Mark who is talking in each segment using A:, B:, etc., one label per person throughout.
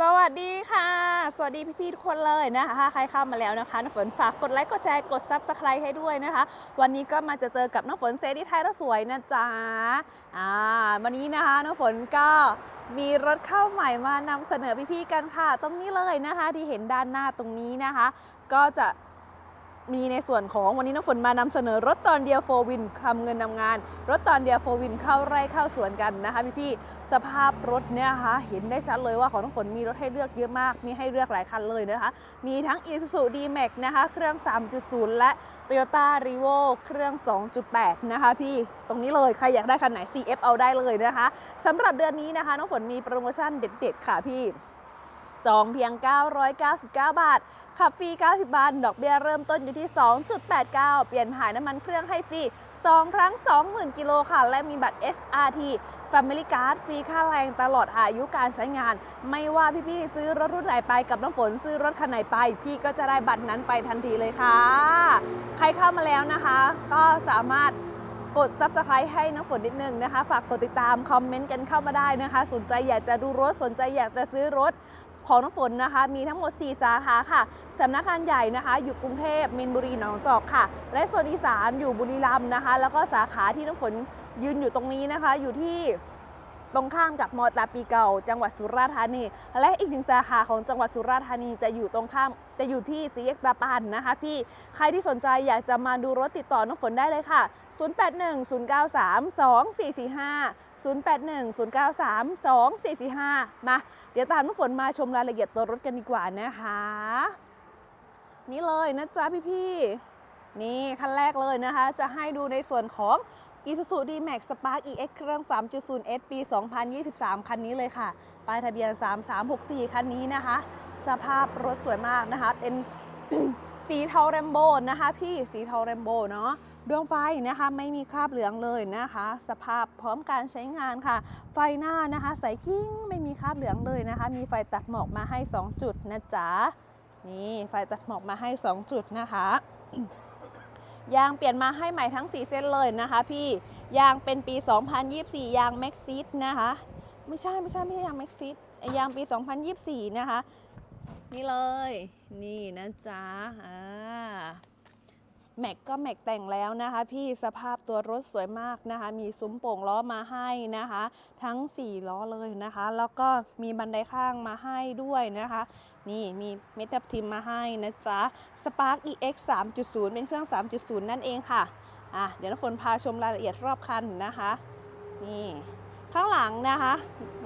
A: สวัสดีค่ะ สวัสดีพี่ๆทุกคนเลยนะคะ ใครเข้ามาแล้วนะคะน้ำฝนฝากกดไลค์กดแชร์กดซับสไครต์ให้ด้วยนะคะ วันนี้ก็มาจะเจอกับน้ำฝนเซรีไทยรถสวยนะจ๊ะอ่าวันนี้นะคะน้ำฝนก็มีรถเข้าใหม่มานำเสนอพี่ๆกันค่ะ ตรงนี้เลยนะคะ ที่เห็นด้านหน้าตรงนี้นะคะ ก็จะ มีในส่วนของวันนี้น้ำฝนมานำเสนอรถตอนเดียวโฟวินทำเงินนำงาน รถตอนเดียวโฟวินเข้าไร่เข้าสวนกันนะคะพี่ๆสภาพรถเนี่ยนะคะเห็นได้ชัดเลยว่าของน้ำฝนมีรถให้เลือกเยอะมาก มีให้เลือกหลายคันเลยนะคะ มีทั้ง Isuzu D-Max นะคะ เครื่อง 3.0 และ Toyota r e v o เครื่อง 2.8 นะคะพี่ตรงนี้เลยใครอยากได้คันไหน CF เอาได้เลยนะคะสำหรับเดือนนี้นะคะน้องฝนมีโปรโมชั่นเด็ดๆค่ะพี่ จองเพียง 999 บาท ขับฟรี 90 บาท ดอกเบี้ยเริ่มต้นอยู่ที่ 2.89 เปลี่ยนถ่ายน้ำมันเครื่องให้ฟรี 2 ครั้ง 20,000 กิโลค่ะ และมีบัตร SRT Family Card ฟรีค่าแรงตลอดอายุการใช้งาน ไม่ว่าพี่ๆซื้อรถรุ่นไหนไปกับน้ำฝนซื้อรถคันไหนไป พี่ก็จะได้บัตรนั้นไปทันทีเลยค่ะ ใครเข้ามาแล้วนะคะ ก็สามารถกด Subscribe ให้น้ำฝนนิดนึงนะคะ ฝากกดติดตาม คอมเมนต์กันเข้ามาได้นะคะ สนใจอยากจะดูรถ สนใจอยากจะซื้อรถ ของน้ำฝนนะคะ มีทั้งหมด 4 สาขาค่ะสำนักงานใหญ่นะคะ อยู่กรุงเทพมินบุรีหนองจอกค่ะ และส่วนอีสานอยู่บุรีรัมย์นะคะ แล้วก็สาขาที่น้ำฝนยืนอยู่ตรงนี้นะคะ อยู่ที่ตรงข้ามกับมอตาปีเก่า จังหวัดสุราษฎร์ธานี และอีกหนึ่งสาขาของจังหวัดสุราษฎร์ธานีจะอยู่ตรงข้ามจะอยู่ที่สีแยกตาปานนะคะ พี่ใครที่สนใจอยากจะมาดูรถติดต่อน้องฝนได้เลยค่ะ 0810932445 0810932445 มา เดี๋ยวตามน้องฝนมาชมรายละเอียดตัวรถกันดีกว่านะคะ นี่เลยนะจ๊ะพี่ๆ นี่คันแรกเลยนะคะ จะให้ดูในส่วนของ Isuzu D-Max Spark EX เครื่อง 3.0S ปี 2023 คันนี้เลยค่ะ ป้ายทะเบียน 3364 คันนี้นะคะ สภาพรถสวยมากนะคะ เป็นสีเทาแรมโบ้นะคะพี่ สีเทาแรมโบเนาะ ดวงไฟนะคะไม่มีคราบเหลืองเลยนะคะ สภาพพร้อมการใช้งานค่ะ ไฟหน้านะคะใสกิ้งไม่มีคราบเหลืองเลยนะคะ มีไฟตัดหมอกมาให้ 2 จุดนะจ๊ะนี่ไฟตัดหมอกมาให้ 2 จุดนะคะยางเปลี่ยนมาให้ใหม่ทั้ง 4 เส้นเลยนะคะ พี่ยางเป็นปี 2024 ยางแม็กซิสนะคะ ไม่ใช่ไม่ใช่ไม่ใช่ยางแม็กซิสยางปี 2024 นะคะ นี่เลย นี่นะจ๊ะอ่า แม็กก็แม็กแต่งแล้วนะคะ พี่สภาพตัวรถสวยมากนะคะ มีซุ้มโป่งล้อมาให้นะคะ ทั้ง 4 ล้อเลยนะคะ แล้วก็มีบันไดข้างมาให้ด้วยนะคะ นี่มีเม็ดทับทิมมาให้นะจ๊ะ Spark EX 3.0 เป็นเครื่อง 3.0 นั่นเองค่ะอะเดี๋ยวน้ำฝนพาชมรายละเอียดรอบคันนะคะ นี่ ข้างหลังนะคะ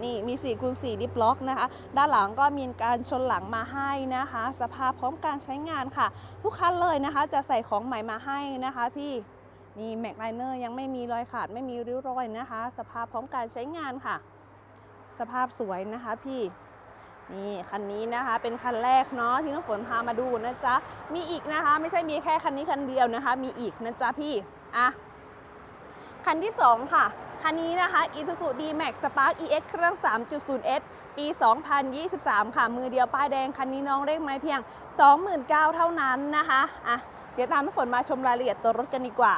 A: นี่มี4คูณ4ดิฟล็อกนะคะ ด้านหลังก็มีการชนหลังมาให้นะคะ สภาพพร้อมการใช้งานค่ะ ทุกคันเลยนะคะ จะใส่ของใหม่มาให้นะคะพี่นี่แม็กไลเนอร์ยังไม่มีรอยขาดไม่มีริ้วรอยนะคะ สภาพพร้อมการใช้งานค่ะ สภาพสวยนะคะพี่นี่คันนี้นะคะเป็นคันแรกเนาะที่น้องฝนพามาดูนะจ๊ะมีอีกนะคะ ไม่ใช่มีแค่คันนี้คันเดียวนะคะ มีอีกนะจ๊ะพี่อะคันที่ 2 ค่ะ คันนี้นะคะ Isuzu D-Max Spark EX เครื่อง 3.0S ปี 2023 ค่ะ มือเดียวป้ายแดง คันนี้น้องเร่งไม้เพียง 29,000เท่านั้นนะคะอะเดี๋ยวตามน้ำฝนมาชมรายละเอียดตัวรถกันดีกว่า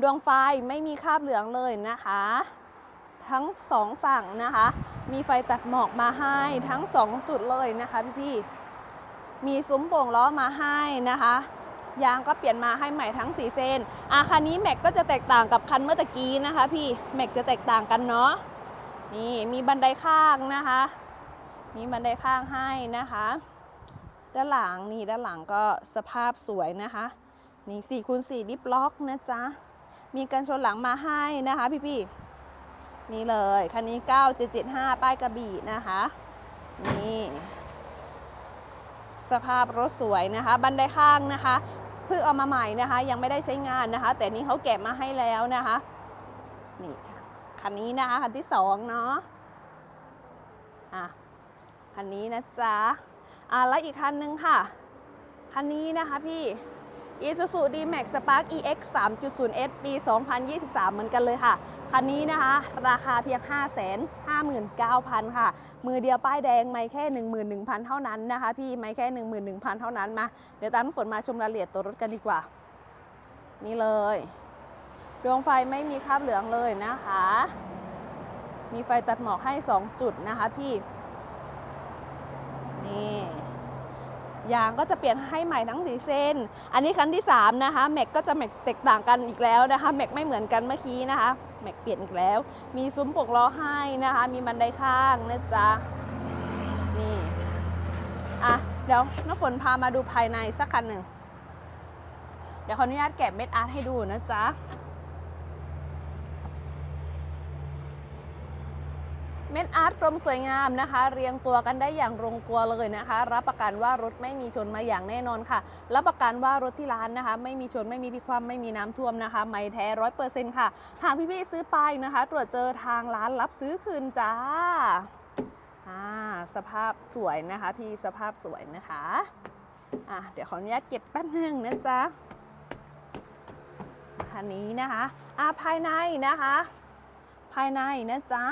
A: ดวงไฟไม่มีคราบเหลืองเลยนะคะ ทั้งสองฝั่งนะคะ มีไฟตัดหมอกมาให้ทั้ง 2 จุดเลยนะคะพี่ๆมีซุ้มโป่งล้อมาให้นะคะ ยางก็เปลี่ยนมาให้ใหม่ทั้ง 4 เส้นอาคันนี้แม็กก็จะแตกต่างกับคันเมื่อตะกี้นะคะพี่แม็กจะแตกต่างกันเนาะนี่มีบันไดข้างนะคะ มีบันไดข้างให้นะคะ ด้านหลังนี่ด้านหลังก็สภาพสวยนะคะนี่4คูณ4ดิฟล็อกนะจ๊ะมีกันชนหลังมาให้นะคะพี่ๆนี่เลยคันนี้ 9775 ป้ายกระบี่นะคะ นี่ สภาพรถสวยนะคะ บันไดข้างนะคะ เพิ่งเอามาใหม่นะคะ ยังไม่ได้ใช้งานนะคะ แต่นี้เขาแกะมาให้แล้วนะคะนี่คันนี้นะคะคันที่สองเนาะอะคันนี้นะจ๊ะอะแล้วอีกคันนึงค่ะ คันนี้นะคะพี่ Isuzu D-Max Spark EX 3.0S ปี 2023 เหมือนกันเลยค่ะ คันนี้นะคะ ราคาเพียง 559,000 ค่ะ มือเดียวป้ายแดงไม่แค่ 11,000 เท่านั้นนะคะ พี่ไม่แค่ 11,000 เท่านั้นมา เดี๋ยวตามน้ำฝนมาชมรายละเอียดตัวรถกันดีกว่า นี่เลยดวงไฟไม่มีคราบเหลืองเลยนะคะ มีไฟตัดหมอกให้ 2 จุดนะคะพี่ นี่ ยางก็จะเปลี่ยนให้ใหม่ทั้งสีเส้น อันนี้คันที่ 3 นะคะแม็กก็จะแม็กแตกต่างกันอีกแล้วนะคะแม็กไม่เหมือนกันเมื่อกี้นะคะแม็กเปลี่ยนอีกแล้ว มีซุ้มปกล้อให้นะคะ มีบันไดข้างนะจ๊ะนี่อะเดี๋ยวน้ำฝนพามาดูภายในสักคันหนึ่งเดี๋ยวขออนุญาตแกะเม็ดอาร์ตให้ดูนะจ๊ะ เม็ดอาร์ตกลมสวยงามนะคะ เรียงตัวกันได้อย่างลงตัวเลยนะคะ รับประกันว่ารถไม่มีชนมาอย่างแน่นอนค่ะ รับประกันว่ารถที่ร้านนะคะ ไม่มีชนไม่มีพิความไม่มีน้ำท่วมนะคะ ไม่แท้ร้อยเปอร์เซ็นต์ค่ะ หากพี่ๆซื้อไปนะคะ ตรวจเจอทางร้านรับซื้อคืนจ้าอ่าสภาพสวยนะคะ พี่สภาพสวยนะคะอะเดี๋ยวขออนุญาตเก็บแป๊บหนึงนะจ๊ะคันนี้นะคะอะภายในนะคะ ภายในนะจ๊ะ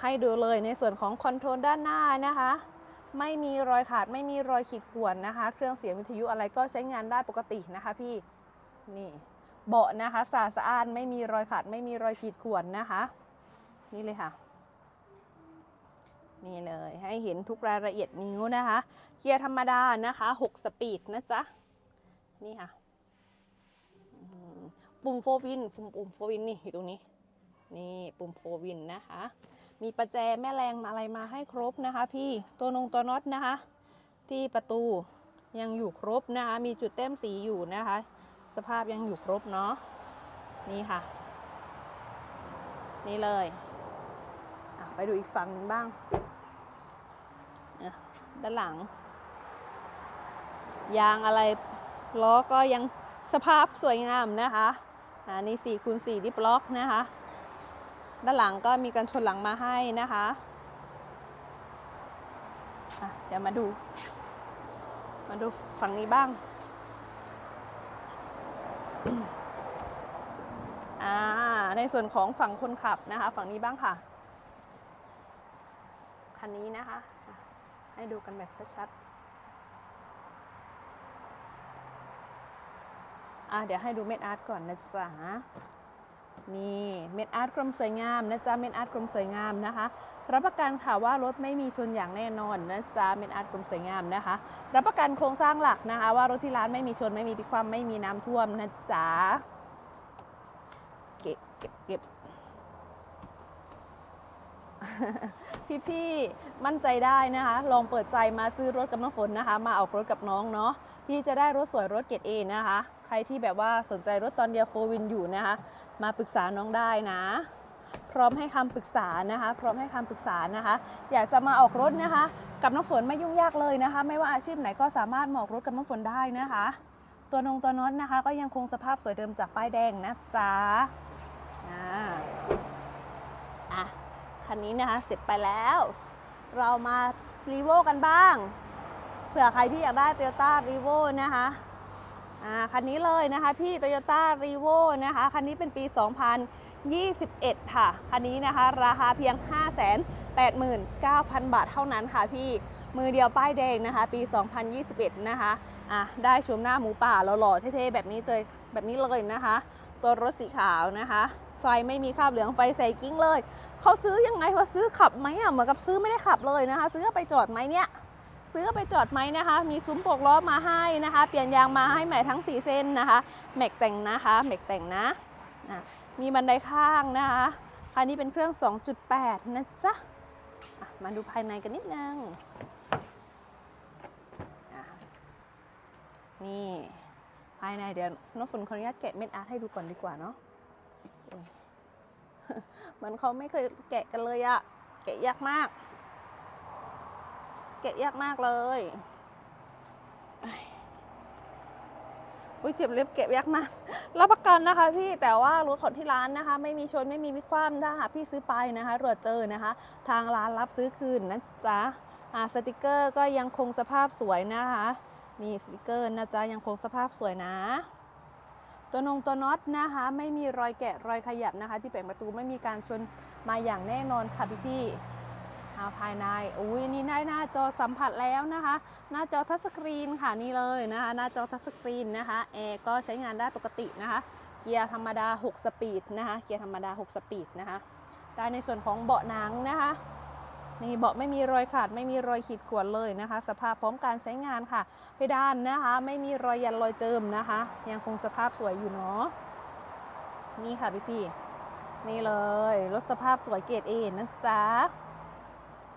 A: ให้ดูเลยในส่วนของคอนโทรลด้านหน้านะคะ ไม่มีรอยขาดไม่มีรอยขีดข่วนนะคะ เครื่องเสียงวิทยุอะไรก็ใช้งานได้ปกตินะคะพี่นี่เบาะนะคะสะอาดสะอานไม่มีรอยขาดไม่มีรอยขีดข่วนนะคะ นี่เลยค่ะนี่เลยให้เห็นทุกรายละเอียดนิ้วนะคะ เกียร์ธรรมดานะคะ 6 สปีดนะจ๊ะ นี่ค่ะ ปุ่มโฟวิน ปุ่มปุ่มโฟวินนี่อยู่ตรงนี้ นี่ปุ่มโฟวินนะคะ มีประแจแม่แรงอะไรมาให้ครบนะคะ พี่ตัวนงตัวน็อตนะคะ ที่ประตูยังอยู่ครบนะคะ มีจุดเต้มสีอยู่นะคะ สภาพยังอยู่ครบเนาะนี่ค่ะ นี่เลยไปดูอีกฝั่งหนึ่งบ้างด้านหลัง ยางอะไรล้อก็ยังสภาพสวยงามนะคะอ่านี่4คูณ4ดิฟล็อกนะคะ ด้านหลังก็มีกันชนหลังมาให้นะคะะเดี๋ยวมาดู มาดูฝั่งนี้บ้างอ่าในส่วนของฝั่งคนขับนะคะ ฝั่งนี้บ้างค่ะ คันนี้นะคะ ให้ดูกันแบบชัดๆอะเดี๋ยวให้ดูเม็ดอาร์ตก่อนนะจ๊ะ นี่เม็ดอาร์ตกลมสวยงามนะจ๊ะเม็ดอาร์ตกลมสวยงามนะคะรับประกันค่ะว่ารถไม่มีชนอย่างแน่นอนนะจ๊ะเม็ดอาร์ตกลมสวยงามนะคะ รับประกันโครงสร้างหลักนะคะ ว่ารถที่ร้านไม่มีชนไม่มีพิคว่ำไม่มีน้ำท่วมนะจ๊ะเก็บเก็บเก็บพี่ๆมั่นใจได้นะคะ ลองเปิดใจมาซื้อรถกับน้องฝนนะคะ มาออกรถกับน้องเนาะพี่จะได้รถสวยรถเกรดเอนะคะ ใครที่แบบว่าสนใจรถตอนเดียวโฟวินอยู่นะคะ มาปรึกษาน้องได้นะ พร้อมให้คำปรึกษานะคะ พร้อมให้คำปรึกษานะคะ อยากจะมาออกรถนะคะ กับน้องฝนไม่ยุ่งยากเลยนะคะ ไม่ว่าอาชีพไหนก็สามารถหมอกรถกับน้องฝนได้นะคะ ตัวนงตัวน็อตนะคะ ก็ยังคงสภาพสวยเดิมจากป้ายแดงนะจ๊ะอ่าอะคันนี้นะคะเสร็จไปแล้ว เรามารีโวกันบ้างเผื่อใครที่อยากได้ Toyota r e v o นะคะ คันนี้เลยนะคะพี่ Toyota r e v o นะคะ คันนี้เป็นปี 2021 ค่ะ คันนี้นะคะราคาเพียง 589,000 บาทเท่านั้นค่ะพี่ มือเดียวป้ายแดงนะคะ ปี 2021 นะคะอะได้ชมหน้าหมูป่าหล่อๆเท่ๆแบบนี้เลยแบบนี้เลยนะคะ ตัวรถสีขาวนะคะไฟไม่มีคราบเหลืองไฟใส่กิ้งเลย เขาซื้อยังไงว่าซื้อขับไหมอะเหมือนกับซื้อไม่ได้ขับเลยนะคะ ซื้อไปจอดไหมเนี่ย ซื้อไปจอดไหมนะคะ มีซุ้มปลอกล้อมาให้นะคะ เปลี่ยนยางมาให้ใหม่ทั้ง 4 เส้นนะคะแม็กแต่งนะคะแม็กแต่งนะอะมีบันไดข้างนะคะคันนี้เป็นเครื่อง 2.8 นะจ๊ะะมาดูภายในกันนิดนึงนี่ภายในเดี๋ยวน้องฝนขออนุญาตแกะเม็ดอาร์ตให้ดูก่อนดีกว่าเนาะเหมือนเขาไม่เคยแกะกันเลยอะแกะยากมาก แกะยากมากเลยอุ้ยเจ็บเล็บแกะยากมากรับประกันนะคะ พี่แต่ว่ารถของที่ร้านนะคะ ไม่มีชนไม่มีวิคว่ำถ้าหากพี่ซื้อไปนะคะตรวจเจอนะคะ ทางร้านรับซื้อคืนนะจ๊ะอ่าสติกเกอร์ก็ยังคงสภาพสวยนะคะนี่สติกเกอร์นะจ๊ะยังคงสภาพสวยนะ ตัวนงตัวน็อตนะคะ ไม่มีรอยแกะรอยขยับนะคะ ที่แผงประตูไม่มีการชนมาอย่างแน่นอนค่ะพี่พี่าภายในอุ้ยนี่ได้หน้าจอสัมผัสแล้วนะคะ หน้าจอทัชสกรีนค่ะนี่เลยนะคะหน้าจอทัชสกรีนนะคะแอร์ก็ใช้งานได้ปกตินะคะ เกียร์ธรรมดา 6 สปีดนะคะ เกียร์ธรรมดา 6 สปีดนะคะได้ในส่วนของเบาะหนังนะคะนี่เบาะไม่มีรอยขาดไม่มีรอยขีดข่วนเลยนะคะ สภาพพร้อมการใช้งานค่ะเพดานนะคะ ไม่มีรอยยันรอยเจิมนะคะ ยังคงสภาพสวยอยู่เนาะนี่ค่ะพี่พี่นี่เลยรถสภาพสวยเกรดเอนะจ๊ะ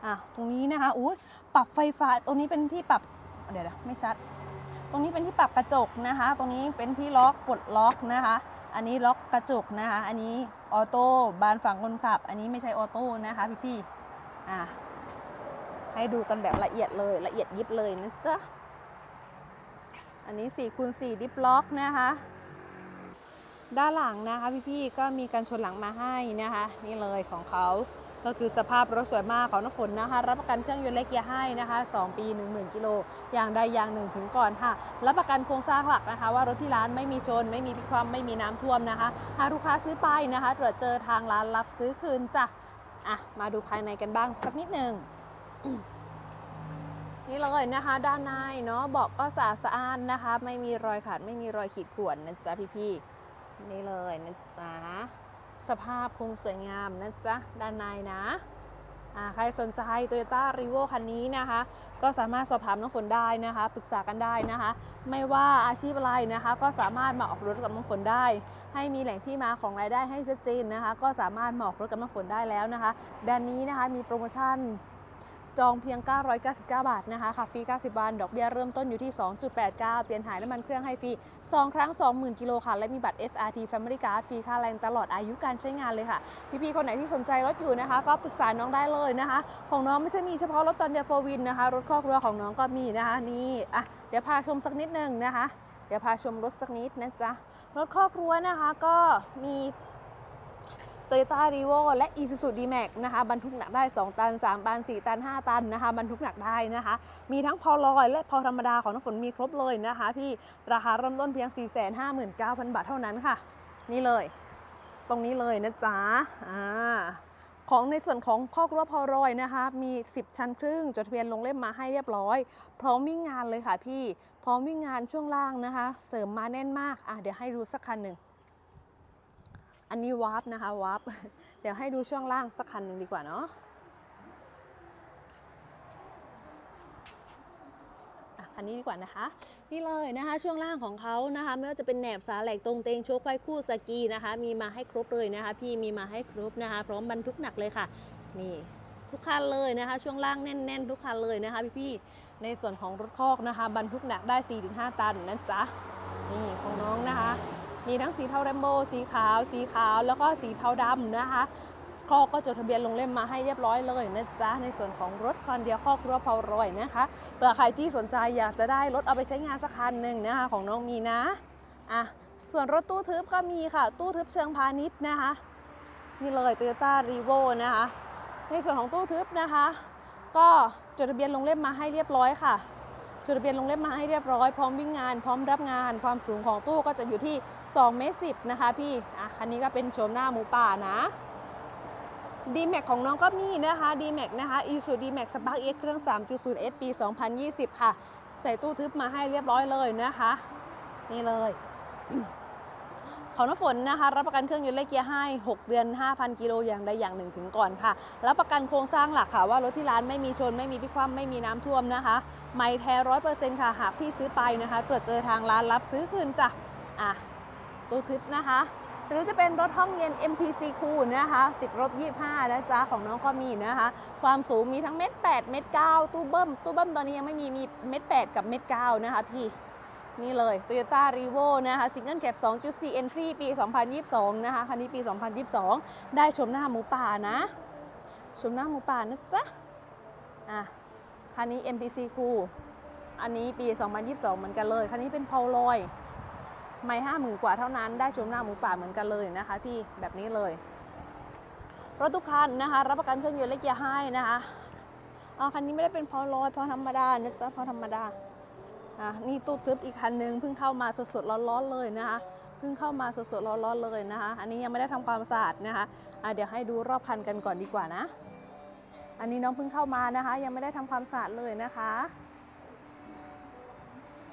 A: อะตรงนี้นะคะอุ้ยปรับไฟฟ้าตรงนี้เป็นที่ปรับเดี๋ยวนะไม่ชัด ตรงนี้เป็นที่ปรับกระจกนะคะ ตรงนี้เป็นที่ล็อกปลดล็อกนะคะ อันนี้ล็อกกระจกนะคะ อันนี้ออโต้บานฝั่งคนขับ อันนี้ไม่ใช่ออโต้นะคะพี่พี่ๆอะให้ดูกันแบบละเอียดเลยละเอียดยิบเลยนะจ๊ะอันนี้4คูณ4ดิฟล็อกนะคะ ด้านหลังนะคะพี่ๆก็มีการชนหลังมาให้นะคะ นี่เลยของเขา ก็คือสภาพรถสวยมากของน้ำฝนนะคะ รับประกันเครื่องยนต์และเกียร์ให้นะคะ 2 ปี 10,000 กิโลอย่างใดอย่างหนึ่งถึงก่อนค่ะ รับประกันโครงสร้างหลักนะคะ ว่ารถที่ร้านไม่มีชน ไม่มีพิกคว่ำไม่มีน้ำท่วมนะคะหากลูกค้าซื้อไปนะคะ ตรวจเจอทางร้านรับซื้อคืนจ้ะอะมาดูภายในกันบ้างสักนิดหนึ่งนี่เลยนะคะด้านในเนาะเบอกก็สะอาดสะอ้านนะคะ ไม่มีรอยขาดไม่มีรอยขีดข่วนนะจ๊ะพี่ๆนี่เลยนะจ๊ะ สภาพคงสวยงามนะจ๊ะ ด้านในนะใครสนใจ Toyota r i v o คันนี้นะคะ ก็สามารถสอบถามน้องฝนได้นะคะ ปรึกษากันได้นะคะ ไม่ว่าอาชีพอะไรนะคะ ก็สามารถมาออกรถกับน้องฝนได้ ให้มีแหล่งที่มาของรายได้ให้ชัดเจนนะคะ ก็สามารถมาออกรถกับน้องฝนได้แล้วนะคะด้านนี้นะคะมีโปรโมชั่น จองเพียง 999 บาทนะคะค่ะฟรี 90 วัน ดอกเบี้ยเริ่มต้นอยู่ที่ 2.89 เปลี่ยนถ่ายน้ำมันเครื่องให้ฟรี 2 ครั้ง 20,000 กิโลค่ะ และมีบัตร SRT Family Card ฟรีค่าแรงตลอดอายุการใช้งานเลยค่ะ พี่ๆ คนไหนที่สนใจรถอยู่นะคะ ก็ปรึกษาน้องได้เลยนะคะ ของน้องไม่ใช่มีเฉพาะรถตอนเดียโฟวินนะคะ รถครอบครัวของน้องก็มีนะคะ นี่อะเดี๋ยวพาชมสักนิดหนึงนะคะ เดี๋ยวพาชมรถสักนิดนะจ๊ะ รถครอบครัวนะคะก็มี Toyota r e v o และ Isuzu D-Max นะคะบรรทุกหนักได้ 2 ตัน 3 ตัน 4 ตัน 5 ตันนะคะบรรทุกหนักได้นะคะ มีทั้งพอลอยและพอธรรมดาของน้ำฝนมีครบเลยนะคะที่ราคาเริ่มต้นเพียง 459,000 บาทเท่านั้นค่ะ นี่เลย ตรงนี้เลยนะจ๊ะอ่าของในส่วนของคอกรั้วพอรอยนะคะ มี 10 ชั้นครึ่ง จดทะเบียนลงเล่มมาให้เรียบร้อย พร้อมวิ่งงานเลยค่ะพี่ พร้อมวิ่งงานช่วงล่างนะคะ เสริมมาแน่นมาก อะเดี๋ยวให้ดูสักคันหนึ่ง อันนี้วาร์ปนะคะวาร์ปเดี๋ยวให้ดูช่วงล่างสักคันหนึ่งดีกว่าเนาะคันนี้ดีกว่านะคะ นี่เลยนะคะช่วงล่างของเขานะคะไม่ว่าจะเป็นแหนบสาแหลกตรงเตงโชคไขคู่สกีนะคะ มีมาให้ครบเลยนะคะ พี่มีมาให้ครบนะคะ พร้อมบรรทุกหนักเลยค่ะ นี่ทุกคันเลยนะคะ ช่วงล่างแน่น ๆ ทุกคันเลยนะคะ พี่ๆในส่วนของรถคอกนะคะ บรรทุกหนักได้ 4-5 ตันนะจ๊ะนี่ของน้องนะคะ มีทั้งสีเทาแรมโบสีขาว สีขาว แล้วก็สีเทาดำนะคะคอกก็จดทะเบียนลงเล่มมาให้เรียบร้อยเลยนะจ๊ะ ในส่วนของรถคันเดียวคอกรั้วเพารอยนะคะเผื่อใครที่สนใจอยากจะได้รถเอาไปใช้งานสักคันหนึ่งนะคะของน้องมีนะอะส่วนรถตู้ทึบก็มีค่ะ ตู้ทึบเชิงพาณิชย์นะคะ นี่เลย Toyota r e v o นะคะ ในส่วนของตู้ทึบนะคะ ก็จดทะเบียนลงเล่มมาให้เรียบร้อยค่ะจดทะเบียนลงเล่มมาให้เรียบร้อยพร้อมวิ่งงาน พร้อมรับงาน ความสูงของตู้ก็จะอยู่ที่ 2เมตร10นะคะพี่อะคันนี้ก็เป็นโฉมหน้าหมูป่านะ d m a x ของน้องก็มีนะคะ d m a x นะคะ i s u d m a x Spark X เครื่อง 3.0 S ปี 2020 ค่ะ ใส่ตู้ทึบมาให้เรียบร้อยเลยนะคะ นี่เลยของน้ำฝนนะคะ รับประกันเครื่องยนต์และเกียร์ให้ 6 เดือน 5,000 กิโลอย่างใดอย่างหนึ่งถึงก่อนค่ะ รับประกันโครงสร้างหลักค่ะว่ารถที่ร้านไม่มีชนไม่มีพิคว่ำไม่มีน้ำท่วมนะคะ ไม่แท้ร้อยเปอร์เซ็นต์ค่ะ หากพี่ซื้อไปนะคะตรวจเจอทางร้านรับซื้อคืนจ้ะอะ ตู้ทึบนะคะ หรือจะเป็นรถห้องเย็น MPC คูลนะคะ ติดรบ25นะจ๊ะของน้องก็มีนะคะ ความสูงมีทั้งเม็ด8เม็ด9ตู้เบิ้มตู้เบิ้มตอนนี้ยังไม่มีมีเม็ด8กับเม็ด9นะคะพี่นี่เลย Toyota r e v o นะคะ Single Cab 2.4 Entry ปี 2022 นะคะ คันนี้ปี 2022 ได้ชมหน้าหมูป่านะ ชมหน้าหมูป่านะจ๊ะ อะ คันนี้ MPC คูลอันนี้ปี 2022 เหมือนกันเลย คันนี้เป็นพาวลอย ไม่ห้าหมื่นกว่าเท่านั้นได้ชมหน้าหมูป่าเหมือนกันเลยนะคะ พี่แบบนี้เลยรถทุกคันนะคะ รับประกันเครื่องยนต์และเกียร์ให้นะคะอ๋อคันนี้ไม่ได้เป็นพอลอยพอธรรมดานะจ๊ะพอธรรมดาอะนี่ตู้ทึบอีกคันนึงเพิ่งเข้ามาสดๆร้อนๆเลยนะคะเพิ่งเข้ามาสดๆร้อนๆเลยนะคะ อันนี้ยังไม่ได้ทำความสะอาดนะคะอะเดี๋ยวให้ดูรอบคันกันก่อนดีกว่านะ อันนี้น้องเพิ่งเข้ามานะคะ ยังไม่ได้ทำความสะอาดเลยนะคะ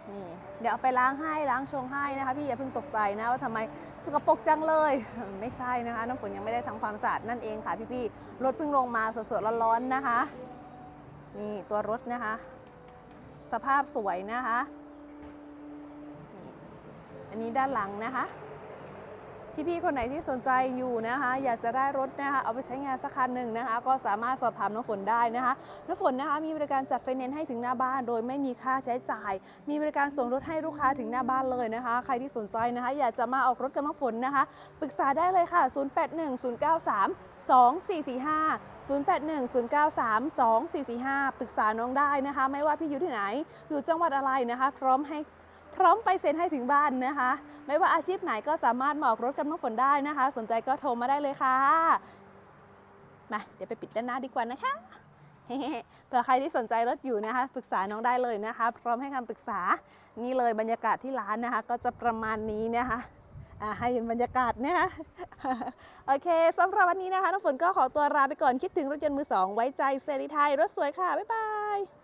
A: นี่เดี๋ยวเอาไปล้างให้ล้างชงให้นะคะพี่อย่าเพิ่งตกใจนะว่าทำไมสกปรกจังเลย ไม่ใช่นะคะน้ำฝนยังไม่ได้ทำความสะอาดนั่นเองค่ะพี่ๆรถเพิ่งลงมาสดๆร้อนๆนะคะ นี่ตัวรถนะคะ สภาพสวยนะคะนี่อันนี้ด้านหลังนะคะ พี่ๆคนไหนที่สนใจอยู่นะคะ อยากจะได้รถนะคะเอาไปใช้งานสักคันหนึ่งนะคะ ก็สามารถสอบถามน้องฝนได้นะคะน้องฝนนะคะมีบริการจัดไฟแนนซ์ให้ถึงหน้าบ้าน โดยไม่มีค่าใช้จ่าย มีบริการส่งรถให้ลูกค้าถึงหน้าบ้านเลยนะคะ ใครที่สนใจนะคะ อยากจะมาออกรถกับน้องฝนนะคะ ปรึกษาได้เลยค่ะ 081093 2445 081093 2445 ปรึกษาน้องได้นะคะ ไม่ว่าพี่อยู่ที่ไหน อยู่จังหวัดอะไรนะคะ พร้อมให้ พร้อมไปเซ็นให้ถึงบ้านนะคะ ไม่ว่าอาชีพไหนก็สามารถหมาอกรถกับน้องฝนได้นะคะ สนใจก็โทรมาได้เลยค่ะมาเดี๋ยวไปปิดด้านหน้าดีกว่านะคะเผื่อใครที่สนใจรถอยู่นะคะปรึกษาน้องได้เลยนะคะ พร้อมให้คำปรึกษานี่เลยบรรยากาศที่ร้านนะคะ ก็จะประมาณนี้นะคะอ่าให้เห็นบรรยากาศนะคะโอเคสำหรับวันนี้นะคะน้องฝนก็ขอตัวลาไปก่อนคิดถึงรถยนต์มือสองไว้ใจเซรีไทยรถสวยค่ะ บ๊ายบาย